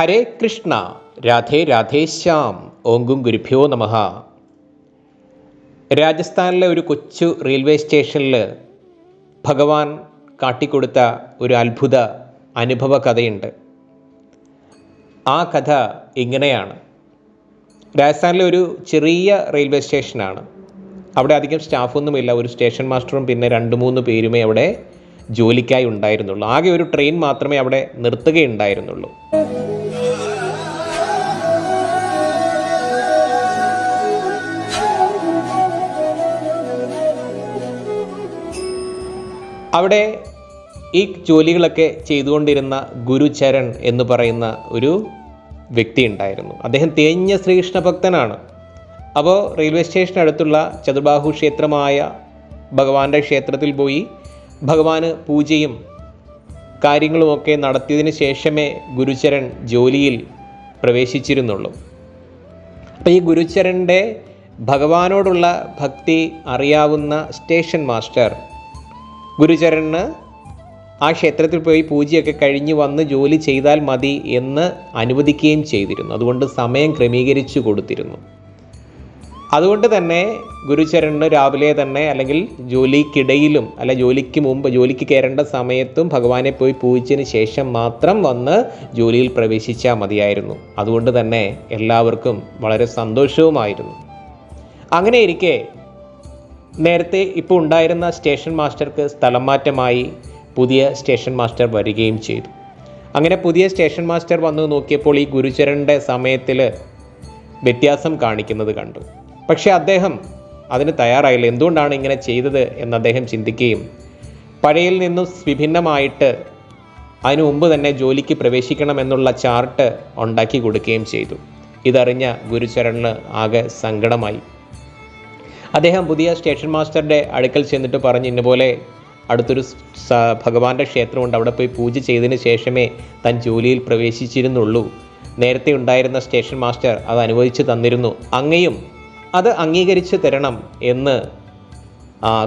ഹരേ കൃഷ്ണ രാധേ രാധേ ശ്യാം ഓങ്കും ഗുരുഭ്യോ നമഃ. രാജസ്ഥാനിലെ ഒരു കൊച്ചു റെയിൽവേ സ്റ്റേഷനിൽ ഭഗവാൻ കാട്ടിക്കൊടുത്ത ഒരു അത്ഭുത അനുഭവ കഥയുണ്ട്. ആ കഥ ഇങ്ങനെയാണ്. രാജസ്ഥാനിലെ ഒരു ചെറിയ റെയിൽവേ സ്റ്റേഷനാണ്. അവിടെ അധികം സ്റ്റാഫൊന്നുമില്ല ഒരു സ്റ്റേഷൻ മാസ്റ്ററും പിന്നെ രണ്ട് മൂന്ന് പേരുമേ അവിടെ ജോലിക്കായി ഉണ്ടായിരുന്നുള്ളൂ. ആകെ ഒരു ട്രെയിൻ മാത്രമേ അവിടെ നിർത്തുകയുണ്ടായിരുന്നുള്ളൂ. അവിടെ ഈ ജോലികളൊക്കെ ചെയ്തുകൊണ്ടിരുന്ന ഗുരുചരൺ എന്ന് പറയുന്ന ഒരു വ്യക്തി ഉണ്ടായിരുന്നു. അദ്ദേഹം തേഞ്ഞ ശ്രീകൃഷ്ണ ഭക്തനാണ്. അപ്പോൾ റെയിൽവേ സ്റ്റേഷനടുത്തുള്ള ചതുർബാഹു ക്ഷേത്രമായ ഭഗവാന്റെ ക്ഷേത്രത്തിൽ പോയി ഭഗവാന് പൂജയും കാര്യങ്ങളുമൊക്കെ നടത്തിയതിന് ശേഷമേ ഗുരുചരൺ ജോലിയിൽ പ്രവേശിച്ചിരുന്നുള്ളൂ. അപ്പോൾ ഈ ഗുരുചരന്റെ ഭഗവാനോടുള്ള ഭക്തി അറിയാവുന്ന സ്റ്റേഷൻ മാസ്റ്റർ ഗുരുചരണ് ആ ക്ഷേത്രത്തിൽ പോയി പൂജയൊക്കെ കഴിഞ്ഞ് വന്ന് ജോലി ചെയ്താൽ മതി എന്ന് അനുവദിക്കുകയും ചെയ്തിരുന്നു. അതുകൊണ്ട് സമയം ക്രമീകരിച്ചു കൊടുത്തിരുന്നു. അതുകൊണ്ട് തന്നെ ഗുരുചരണ് രാവിലെ തന്നെ അല്ലെങ്കിൽ ജോലിക്കിടയിലും അല്ല ജോലിക്ക് മുമ്പ് ജോലിക്ക് കയറേണ്ട സമയത്തും ഭഗവാനെ പോയി പൂജിച്ചതിന് ശേഷം മാത്രം വന്ന് ജോലിയിൽ പ്രവേശിച്ചാൽ മതിയായിരുന്നു. അതുകൊണ്ട് തന്നെ എല്ലാവർക്കും വളരെ സന്തോഷവുമായിരുന്നു. അങ്ങനെ ഇരിക്കെ നേരത്തെ ഇപ്പോൾ ഉണ്ടായിരുന്ന സ്റ്റേഷൻ മാസ്റ്റർക്ക് സ്ഥലം മാറ്റമായി പുതിയ സ്റ്റേഷൻ മാസ്റ്റർ വരികയും ചെയ്തു. അങ്ങനെ പുതിയ സ്റ്റേഷൻ മാസ്റ്റർ വന്നു നോക്കിയപ്പോൾ ഈ ഗുരുചരന്റെ സമയത്തിൽ വ്യത്യാസം കാണിക്കുന്നത് കണ്ടു. പക്ഷേ അദ്ദേഹം അതിന് തയ്യാറായില്ല. എന്തുകൊണ്ടാണ് ഇങ്ങനെ ചെയ്തത് എന്ന് അദ്ദേഹം ചിന്തിക്കുകയും പഴയിൽ നിന്നും വിഭിന്നമായിട്ട് അതിനു മുമ്പ് തന്നെ ജോലിക്ക് പ്രവേശിക്കണമെന്നുള്ള ചാർട്ട് ഉണ്ടാക്കി കൊടുക്കുകയും ചെയ്തു. ഇതറിഞ്ഞ ഗുരുചരണിന് ആകെ സങ്കടമായി. അദ്ദേഹം പുതിയ സ്റ്റേഷൻ മാസ്റ്ററുടെ അടുക്കൽ ചെന്നിട്ട് പറഞ്ഞു ഇന്നപോലെ അടുത്തൊരു ഭഗവാന്റെ ക്ഷേത്രമുണ്ട്. അവിടെ പോയി പൂജ ചെയ്തതിന് ശേഷമേ താൻ ജോലിയിൽ പ്രവേശിച്ചിരുന്നുള്ളൂ. നേരത്തെ ഉണ്ടായിരുന്ന സ്റ്റേഷൻ മാസ്റ്റർ അത് അനുവദിച്ചു തന്നിരുന്നു. അങ്ങയും അത് അംഗീകരിച്ച് തരണം എന്ന്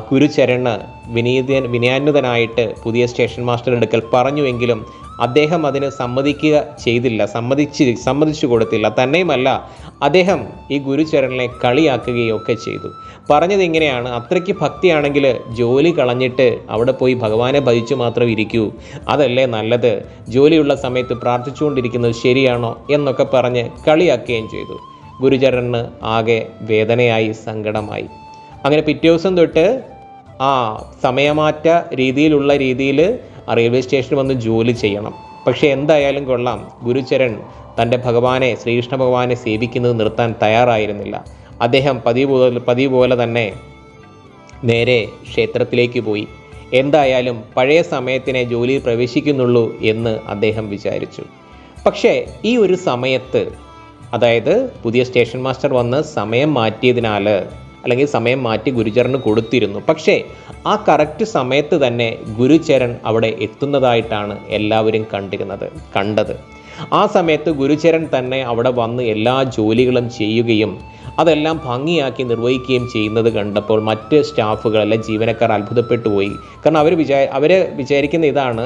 കുരുചരണ് വിനീത വിനയാന്വിതനായിട്ട് പുതിയ സ്റ്റേഷൻ മാസ്റ്റർ എടുക്കൽ പറഞ്ഞുവെങ്കിലും അദ്ദേഹം അതിന് സമ്മതിക്കുക ചെയ്തില്ല സമ്മതിച്ച് സമ്മതിച്ചു കൊടുത്തില്ല. തന്നെയുമല്ല അദ്ദേഹം ഈ ഗുരുചരണിനെ കളിയാക്കുകയും ഒക്കെ ചെയ്തു. പറഞ്ഞത് ഇങ്ങനെയാണ് അത്രയ്ക്ക് ഭക്തിയാണെങ്കിൽ ജോലി കളഞ്ഞിട്ട് അവിടെ പോയി ഭഗവാനെ ഭജിച്ചു മാത്രം ഇരിക്കൂ. അതല്ലേ നല്ലത്? ജോലിയുള്ള സമയത്ത് പ്രാർത്ഥിച്ചുകൊണ്ടിരിക്കുന്നത് ശരിയാണോ എന്നൊക്കെ പറഞ്ഞ് കളിയാക്കുകയും ചെയ്തു. ഗുരുചരണ് ആകെ വേദനയായി സങ്കടമായി. അങ്ങനെ പിറ്റേ ദിവസം തൊട്ട് ആ സമയമാറ്റ രീതിയിലുള്ള രീതിയിൽ റെയിൽവേ സ്റ്റേഷനിൽ വന്ന് ജോലി ചെയ്യണം. പക്ഷേ എന്തായാലും കൊള്ളാം. ഗുരുചരൺ തന്റെ ഭഗവാനെ ശ്രീകൃഷ്ണ ഭഗവാനെ സേവിക്കുന്നത് നിർത്താൻ തയ്യാറായിരുന്നില്ല. അദ്ദേഹം പതിവ് പതിവ് പോലെ തന്നെ നേരെ ക്ഷേത്രത്തിലേക്ക് പോയി. എന്തായാലും പഴയ സമയത്തിനെ ജോലിയിൽ പ്രവേശിക്കുന്നുള്ളൂ എന്ന് അദ്ദേഹം വിചാരിച്ചു. പക്ഷേ ഈ ഒരു സമയത്ത് അതായത് പുതിയ സ്റ്റേഷൻ മാസ്റ്റർ വന്ന് സമയം മാറ്റിയതിനാൽ അല്ലെങ്കിൽ സമയം മാറ്റി ഗുരുചരന് കൊടുത്തിരുന്നു. പക്ഷേ ആ കറക്റ്റ് സമയത്ത് തന്നെ ഗുരുചരൺ അവിടെ എത്തുന്നതായിട്ടാണ് എല്ലാവരും കണ്ടിരുന്നത് കണ്ടത്. ആ സമയത്ത് ഗുരുചരൺ തന്നെ അവിടെ വന്ന് എല്ലാ ജോലികളും ചെയ്യുകയും അതെല്ലാം ഭംഗിയാക്കി നിർവഹിക്കുകയും ചെയ്യുന്നത് കണ്ടപ്പോൾ മറ്റ് സ്റ്റാഫുകൾ അല്ലെ ജീവനക്കാർ അത്ഭുതപ്പെട്ടു പോയി. കാരണം അവർ വിചാ അവർ വിചാരിക്കുന്ന ഇതാണ്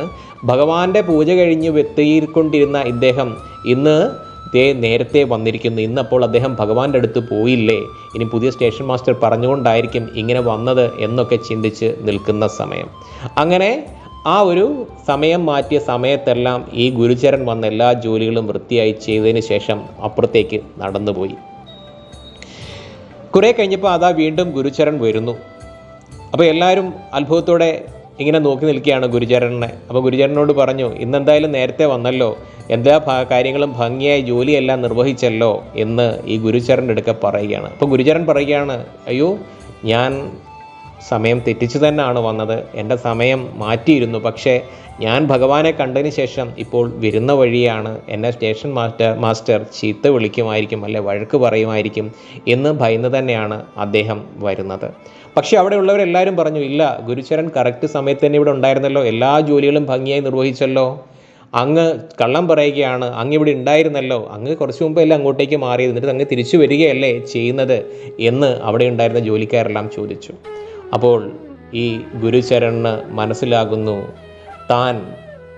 ഭഗവാന്റെ പൂജ കഴിഞ്ഞ് എത്തിക്കൊണ്ടിരുന്ന ഇദ്ദേഹം ഇന്ന് ദേ നേരത്തെ വന്നിരിക്കുന്നു. ഇന്നപ്പോൾ അദ്ദേഹം ഭഗവാന്റെ അടുത്ത് പോയില്ലേ? ഇനി പുതിയ സ്റ്റേഷൻ മാസ്റ്റർ പറഞ്ഞുകൊണ്ടായിരിക്കും ഇങ്ങനെ വന്നത് എന്നൊക്കെ ചിന്തിച്ച് നിൽക്കുന്ന സമയം. അങ്ങനെ ആ ഒരു സമയം മാറ്റിയ സമയത്തെല്ലാം ഈ ഗുരുചരൻ വന്ന എല്ലാ ജോലികളും വൃത്തിയായി ചെയ്തതിന് ശേഷം അപ്പുറത്തേക്ക് നടന്നുപോയി. കുറേ കഴിഞ്ഞപ്പോൾ അതാ വീണ്ടും ഗുരുചരൻ വരുന്നു. അപ്പോൾ എല്ലാവരും അത്ഭുതത്തോടെ ഇങ്ങനെ നോക്കി നിൽക്കുകയാണ് ഗുരുചരനെ. അപ്പോൾ ഗുരുചരനോട് പറഞ്ഞു ഇന്നെന്തായാലും നേരത്തെ വന്നല്ലോ. എല്ലാ കാര്യങ്ങളും ഭംഗിയായി ജോലിയെല്ലാം നിർവഹിച്ചല്ലോ എന്ന് ഈ ഗുരുചരന്റെ അടുക്ക പറയുകയാണ്. അപ്പോൾ ഗുരുചരൻ പറയുകയാണ് അയ്യോ ഞാൻ സമയം തെറ്റിച്ചു തന്നെയാണ് വന്നത്. എന്റെ സമയം മാറ്റിയിരുന്നു. പക്ഷേ ഞാൻ ഭഗവാനെ കണ്ടതിന് ശേഷം ഇപ്പോൾ വരുന്ന വഴിയാണ് എന്നെ സ്റ്റേഷൻ മാസ്റ്റർ മാസ്റ്റർ ചീത്ത വിളിക്കുമായിരിക്കും അല്ലെ വഴക്ക് പറയുമായിരിക്കും എന്ന് ഭയന്ന് തന്നെയാണ് അദ്ദേഹം വരുന്നത്. പക്ഷേ അവിടെ ഉള്ളവരെല്ലാവരും പറഞ്ഞു ഇല്ല ഗുരുചരൻ കറക്റ്റ് സമയത്ത് തന്നെ ഇവിടെ ഉണ്ടായിരുന്നല്ലോ. എല്ലാ ജോലികളും ഭംഗിയായി നിർവഹിച്ചല്ലോ. അങ്ങ് കള്ളം പറയുകയാണ് അങ്ങ് ഇവിടെ ഉണ്ടായിരുന്നല്ലോ അങ്ങ് കുറച്ച് മുമ്പല്ലേ അങ്ങോട്ടേക്ക് മാറിയത് എന്നിട്ട് അങ്ങ് തിരിച്ചു വരികയല്ലേ ചെയ്യുന്നത് എന്ന് അവിടെ ഉണ്ടായിരുന്ന ജോലിക്കാരെല്ലാം ചോദിച്ചു. അപ്പോൾ ഈ ഗുരുചരണ് മനസ്സിലാകുന്നു താൻ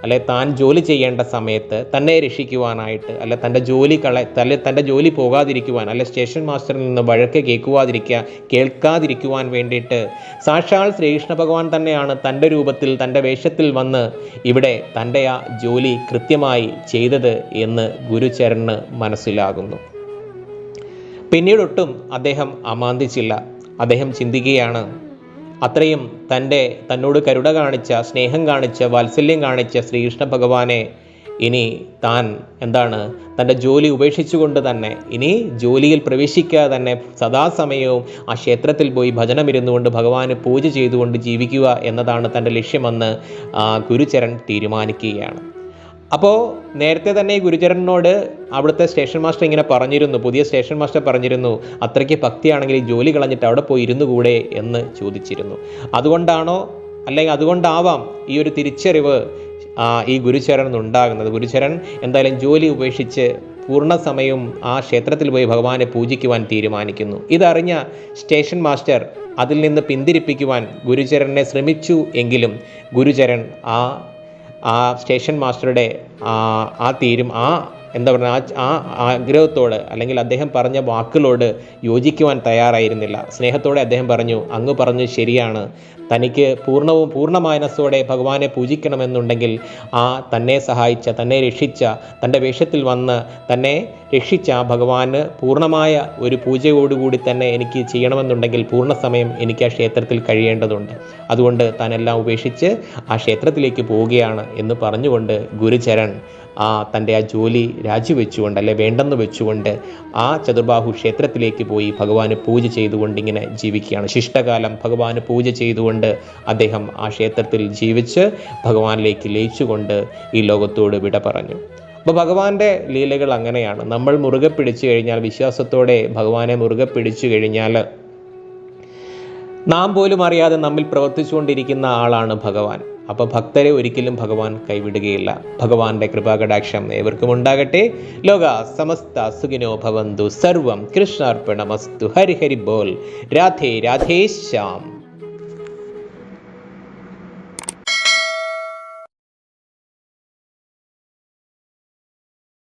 അല്ലെ താൻ ജോലി ചെയ്യേണ്ട സമയത്ത് തന്നെ രക്ഷിക്കുവാനായിട്ട് അല്ലെ തന്റെ ജോലി കള അല്ലെ തന്റെ ജോലി പോകാതിരിക്കുവാൻ അല്ലെ സ്റ്റേഷൻ മാസ്റ്ററിൽ നിന്ന് വഴക്ക് കേൾക്കുവാതിരിക്കുക കേൾക്കാതിരിക്കുവാൻ വേണ്ടിയിട്ട് സാക്ഷാൽ ശ്രീകൃഷ്ണ ഭഗവാൻ തന്നെയാണ് തന്റെ രൂപത്തിൽ തന്റെ വേഷത്തിൽ വന്ന് ഇവിടെ തന്റെ ആ ജോലി കൃത്യമായി ചെയ്തത് എന്ന് ഗുരുചരണ് മനസ്സിലാകുന്നു. പിന്നീടൊട്ടും അദ്ദേഹം അമാന്തിച്ചില്ല. അദ്ദേഹം ചിന്തിക്കുകയാണ് അത്രയും തന്റെ തന്നോട് കരുണ കാണിച്ച സ്നേഹം കാണിച്ച വാത്സല്യം കാണിച്ച ശ്രീകൃഷ്ണ ഭഗവാനെ ഇനി താൻ എന്താണ് തന്റെ ജോലി ഉപേക്ഷിച്ചുകൊണ്ട് തന്നെ ഇനി ജോലിയിൽ പ്രവേശിക്കാതെ തന്നെ സദാസമയവും ആ ക്ഷേത്രത്തിൽ പോയി ഭജനമിരുന്നുകൊണ്ട് ഭഗവാന് പൂജ ചെയ്തുകൊണ്ട് ജീവിക്കുക എന്നതാണ് തന്റെ ലക്ഷ്യമെന്ന് ഗുരുചരൺ തീരുമാനിക്കുകയാണ്. അപ്പോൾ നേരത്തെ തന്നെ ഈ ഗുരുചരനോട് അവിടുത്തെ സ്റ്റേഷൻ മാസ്റ്റർ ഇങ്ങനെ പറഞ്ഞിരുന്നു പുതിയ സ്റ്റേഷൻ മാസ്റ്റർ പറഞ്ഞിരുന്നു അത്രയ്ക്ക് ഭക്തിയാണെങ്കിൽ ജോലി കളഞ്ഞിട്ട് അവിടെ പോയി ഇരുന്നു കൂടെ എന്ന് ചോദിച്ചിരുന്നു. അതുകൊണ്ടാണോ അല്ലെങ്കിൽ അതുകൊണ്ടാവാം ഈ ഒരു തിരിച്ചറിവ് ഈ ഗുരുചരൻ ഉണ്ടാകുന്നത്. ഗുരുചരൻ എന്തായാലും ജോലി ഉപേക്ഷിച്ച് പൂർണ സമയവും ആ ക്ഷേത്രത്തിൽ പോയി ഭഗവാനെ പൂജിക്കുവാൻ തീരുമാനിക്കുന്നു. ഇതറിഞ്ഞ സ്റ്റേഷൻ മാസ്റ്റർ അതിൽ നിന്ന് പിന്തിരിപ്പിക്കുവാൻ ഗുരുചരനെ ശ്രമിച്ചു എങ്കിലും ഗുരുചരൻ ആ ആ സ്റ്റേഷൻ മാസ്റ്ററുടെ ആ തീരും ആ എന്താ പറയുക ആ ആ ആഗ്രഹത്തോട് അല്ലെങ്കിൽ അദ്ദേഹം പറഞ്ഞ വാക്കുകളോട് യോജിക്കുവാൻ തയ്യാറായിരുന്നില്ല. സ്നേഹത്തോടെ അദ്ദേഹം പറഞ്ഞു അങ്ങ് പറഞ്ഞു ശരിയാണ്. തനിക്ക് പൂർണവും പൂർണ മനസ്സോടെ ഭഗവാനെ പൂജിക്കണമെന്നുണ്ടെങ്കിൽ ആ തന്നെ സഹായിച്ച തന്നെ രക്ഷിച്ച തന്റെ വേഷത്തിൽ വന്ന് തന്നെ രക്ഷിച്ച ആ ഭഗവാന് പൂർണമായ ഒരു പൂജയോടുകൂടി തന്നെ എനിക്ക് ചെയ്യണമെന്നുണ്ടെങ്കിൽ പൂർണ സമയം എനിക്ക് ആ ക്ഷേത്രത്തിൽ കഴിയേണ്ടതുണ്ട്. അതുകൊണ്ട് താനെല്ലാം ഉപേക്ഷിച്ച് ആ ക്ഷേത്രത്തിലേക്ക് പോവുകയാണ് എന്ന് പറഞ്ഞുകൊണ്ട് ഗുരുചരൺ ആ തന്റെ ആ ജോലി രാജിവെച്ചുകൊണ്ട് അല്ലെ വേണ്ടെന്ന് വെച്ചുകൊണ്ട് ആ ചതുർബാഹു ക്ഷേത്രത്തിലേക്ക് പോയി ഭഗവാന് പൂജ ചെയ്തുകൊണ്ട് ഇങ്ങനെ ജീവിക്കുകയാണ്. ശിഷ്ടകാലം ഭഗവാന് പൂജ ചെയ്തുകൊണ്ട് അദ്ദേഹം ആ ക്ഷേത്രത്തിൽ ജീവിച്ച് ഭഗവാനിലേക്ക് ലയിച്ചുകൊണ്ട് ഈ ലോകത്തോട് വിട പറഞ്ഞു. അപ്പോൾ ഭഗവാന്റെ ലീലകൾ അങ്ങനെയാണ്. നമ്മൾ മുറുകെ പിടിച്ചു കഴിഞ്ഞാൽ വിശ്വാസത്തോടെ ഭഗവാനെ മുറുകെ പിടിച്ചു കഴിഞ്ഞാൽ നാം പോലും അറിയാതെ നമ്മിൽ പ്രവർത്തിച്ചുകൊണ്ടിരിക്കുന്ന ആളാണ് ഭഗവാൻ. അപ്പോൾ ഭക്തരെ ഒരിക്കലും ഭഗവാൻ കൈവിടുകയില്ല. ഭഗവാന്റെ കൃപാകടാക്ഷം ഏവർക്കും ഉണ്ടാകട്ടെ. ലോക സമസ്ത സുഖിനോ ഭവന്തു. സർവം കൃഷ്ണാർപ്പണമസ്തു. ഹരിഹരി ഹരി ബോൽ. രാധേ രാധേശ്യാം